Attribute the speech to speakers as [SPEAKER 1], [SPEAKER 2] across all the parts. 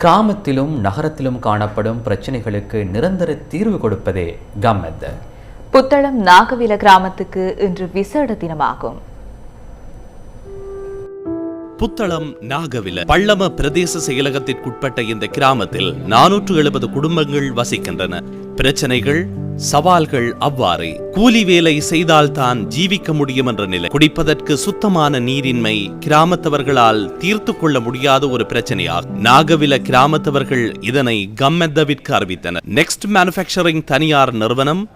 [SPEAKER 1] கிராமத்திலும் நகரத்திலும் காணப்படும் பிரச்சனைகளுக்கு நிரந்தர தீர்வு கொடுப்பதே கம்மெத்த.
[SPEAKER 2] புத்தளம் நாகவில கிராமத்துக்கு இன்று விசேட தினமாகும்.
[SPEAKER 3] புத்தளம் நாகவில பள்ளம பிரதேச செயலகத்திற்குட்பட்ட இந்த கிராமத்தில் நானூற்று எழுபது குடும்பங்கள் வசிக்கின்றன. பிரச்சனைகள் சவால்கள் அவ்வாறே. கூலி வேலை செய்தால்தான் ஜீவிக்க முடியும் என்ற நிலை. குடிப்பதற்கு சுத்தமான நீரின்மை கிராமத்தவர்களால் தீர்த்து கொள்ள முடியாத ஒரு பிரச்சனையாகும். நாகவில கிராமத்தவர்கள் இதனை கம்மெத்தவிற்கு அறிவித்தனர். நெக்ஸ்ட் மேனுஃபேக்சரிங் தனியார் நிறுவனம்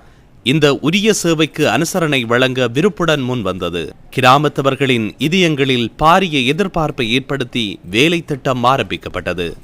[SPEAKER 3] இந்த உரிய சேவைக்கு அனுசரணை வழங்க விருப்புடன் முன் வந்தது. கிராமத்தவர்களின் இதயங்களில் பாரிய எதிர்பார்ப்பை ஏற்படுத்தி வேலை திட்டம் ஆரம்பிக்கப்பட்டது.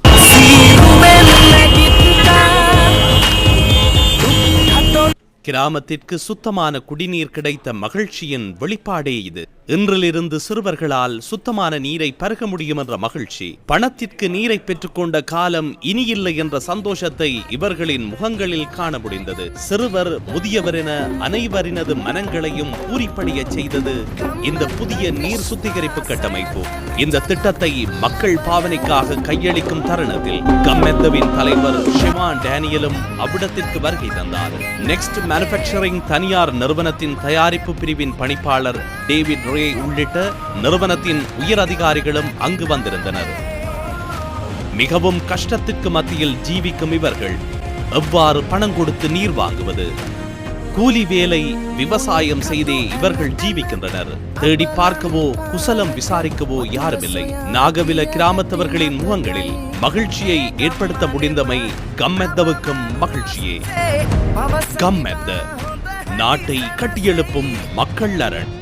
[SPEAKER 3] கிராமத்திற்கு சுத்தமான குடிநீர் கிடைத்த மகிழ்ச்சியின் வெளிப்பாடே இது. இன்றிலிருந்து சிறுவர்களால் சுத்தமான நீரை பருக முடியும் என்ற மகிழ்ச்சி. பணத்திற்கு நீரை பெற்றுக்கொண்ட காலம் இனியில்லை என்ற சந்தோஷத்தை இவர்களின் முகங்களில் காண முடிந்தது. சிறுவர் முதியவர் என அனைவரினது மனங்களையும் பூரிப்படைய செய்தது இந்த புதிய நீர் சுத்திகரிப்பு கட்டமைப்பு. இந்த திட்டத்தை மக்கள் பாவனைக்காக கையளிக்கும் தருணத்தில் கம்மெத்தவின் தலைவர் ஷிவான் டேனியலும் அவ்விடத்திற்கு வருகை தந்தார். நெக்ஸ்ட் மேனுஃபேக்சரிங் தனியார் நிறுவனத்தின் தயாரிப்பு பிரிவின் பணிப்பாளர் டேவிட் ரே உள்ளிட்ட நிறுவனத்தின் உயர் அதிகாரிகளும் அங்கு வந்திருந்தனர். மிகவும் கஷ்டத்திற்கு மத்தியில் ஜீவிக்கும் இவர்கள் எவ்வாறு பணம் கொடுத்து நீர் வாங்குவது? கூலி வேலை விவசாயம் செய்தே இவர்கள் ஜீவிக்கின்றனர். தேடி பார்க்கவோ குசலம் விசாரிக்கவோ யாருமில்லை. நாகவில கிராமத்தவர்களின் முகங்களில் மகிழ்ச்சியை ஏற்படுத்த முடிந்தமை கம்மெத்தவுக்கும் மகிழ்ச்சியே. கம்மெத்த. நாட்டை கட்டியெழுப்பும் மக்கள் அரண்